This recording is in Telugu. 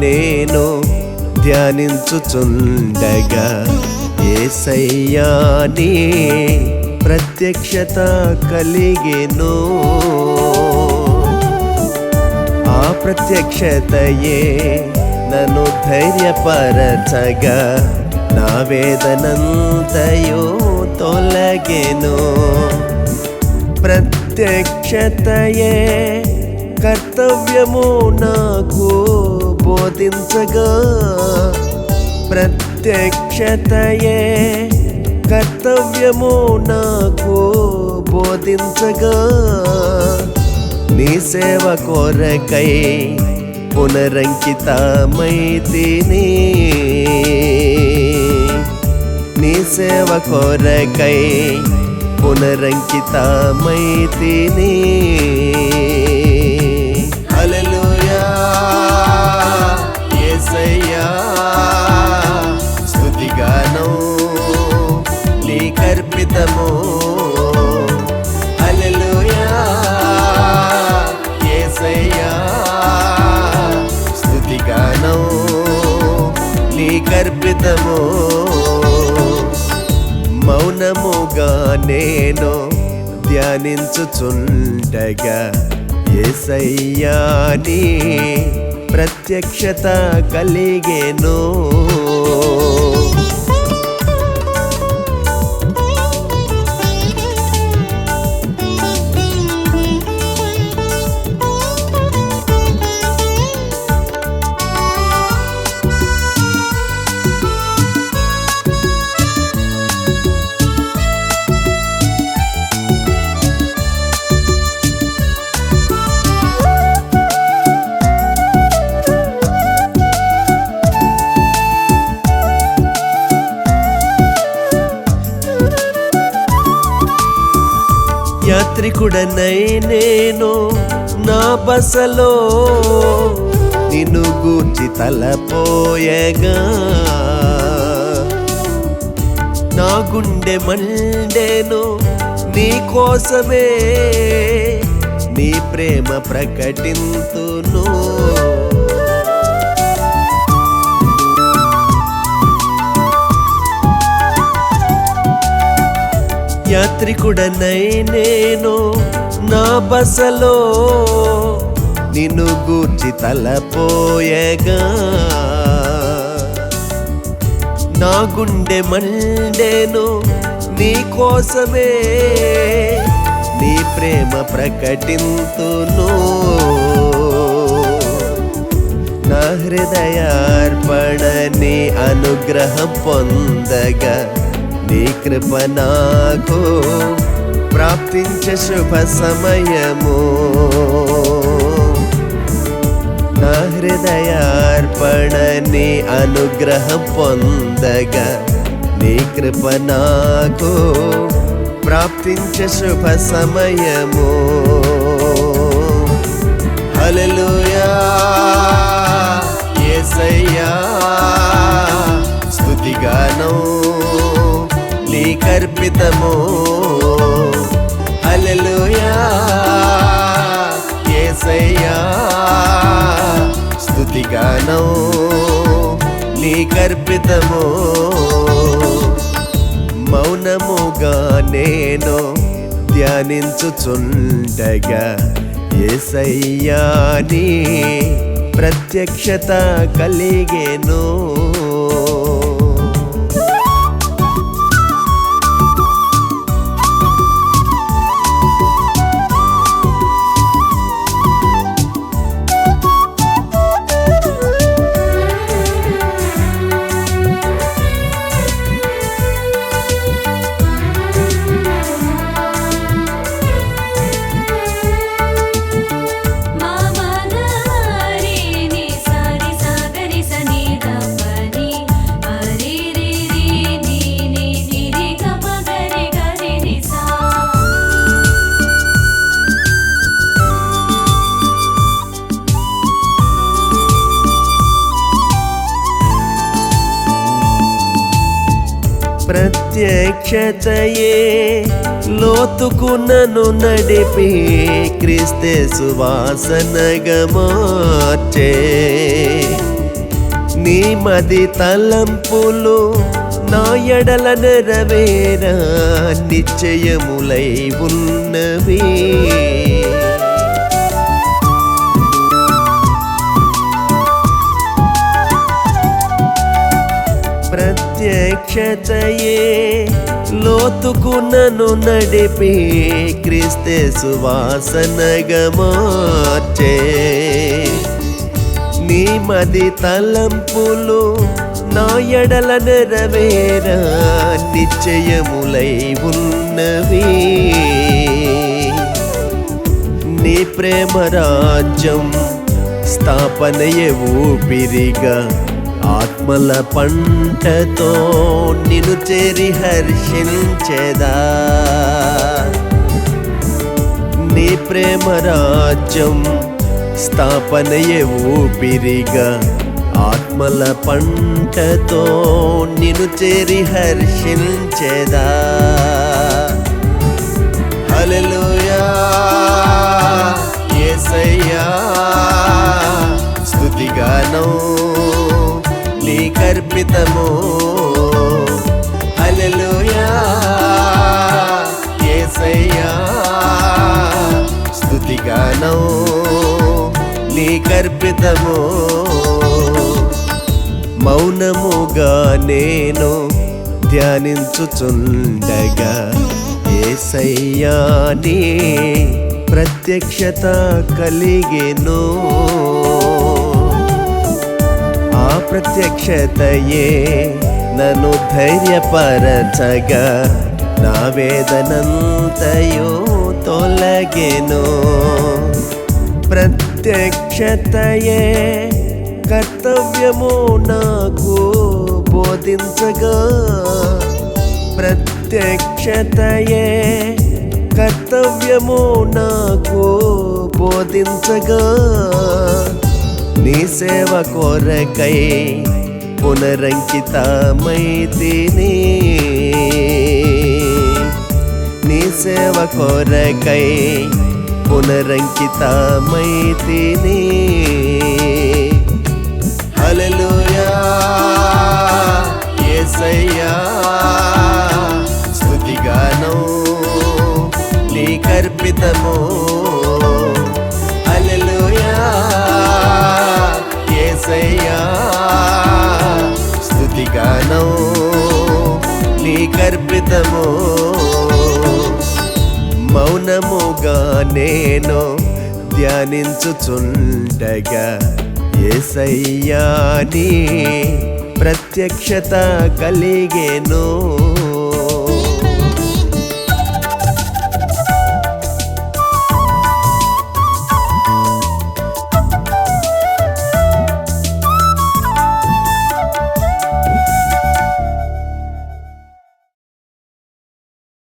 నేను ధ్యానించుచుండగా ఏసయ్యాని ప్రత్యక్షత కలిగెను. ఆ ప్రత్యక్షతయే నన్ను ధైర్యపరచగా నా వేదనంతయో తొలగెను. ప్రత్యక్షతయే కర్తవ్యము నాకు. బోధించగా ప్రత్యక్షతయే కర్తవ్యము నాకు బోధించగా. నీ సేవ కోరకై పునరంకితమైతిని. నీ సేవ కోరకై పునరంకితమైతిని. స్థుతిగానో స్తుతిగానం నీకర్పితము మౌనముగా నేను ధ్యానించుచుండగా ఏసయ్యాని ప్రత్యక్షత కలిగేను. యాత్రికుడనై నేను నా బసలో నిన్ను గూర్చి తలపోయగా. నా గుండె మండేను నీ కోసమే నీ ప్రేమ ప్రకటింతును. యాత్రికుడనై నేను నా బసలో. నిన్ను గూర్చి తలపోయగా. నా గుండె మండేను నీ కోసమే నీ ప్రేమ ప్రకటింతును. నా హృదయార్పణని అనుగ్రహం పొందగా. నీ కృప నాకు. ప్రాప్తించ శుభ సమయము. నా హృదయార్పణని అనుగ్రహం పొందగా నీ కృప నాకు. ప్రాప్తించ శుభ సమయము. అర్పితము. అలలుయా కేసయ్యా స్తుతిగానం నీకర్పితము మౌనముగా నేను ధ్యానించుచుండగా ఏసయ్యాని ప్రత్యక్షత కలిగేను. ప్రత్యక్షతయే లోతుకు నన్ను నడిపి క్రిస్తే సువాసనగా మార్చే. నీ మది తలంపులు నా ఎడల నెరవేరా నిశ్చయములై ఉన్నవే. ప్రత్యక్షతయే లోతుకు నన్ను నడిపి క్రీస్తే సువాసనగా మార్చే. నీ మది తలంపులు నా ఎడల నెరవేరా నిశ్చయములై ఉన్నవి. నీ ప్రేమ రాజ్యం స్థాపనయ ఊపిరిగా ఆత్మల పంటతో నిన్ను చేరి హర్షించేదా? నీ ప్రేమ రాజ్యం స్థాపనయే ఊపిరిగా ఆత్మల పంటతో నిన్ను చేరి హర్షించేదా? హల్లెలూయా. జీవితము. హల్లెలూయా. యేసయ్యా స్తుతిగానం నీకర్పితము మౌనముగా నేను ధ్యానించుచుండగా ఏసయ్యాని ప్రత్యక్షత కలిగెను. ఆ ప్రత్యక్షతయే నన్ను ధైర్యపరచగా నా వేదనంతయో తొలగెను. ప్రత్యక్షతయే కర్తవ్యము నాకు బోధించగా. ప్రత్యక్షతయే కర్తవ్యము నాకు బోధించగా. నీ సేవ కోరకై పునరంకితమైతిని. నీ సేవ కోరకై పునరంకితమైతిని. స్తుతిగానం నీకర్పితము మౌనముగా నేను ధ్యానించుచుండగా ఏసయ్యాని ప్రత్యక్షత కలిగేను.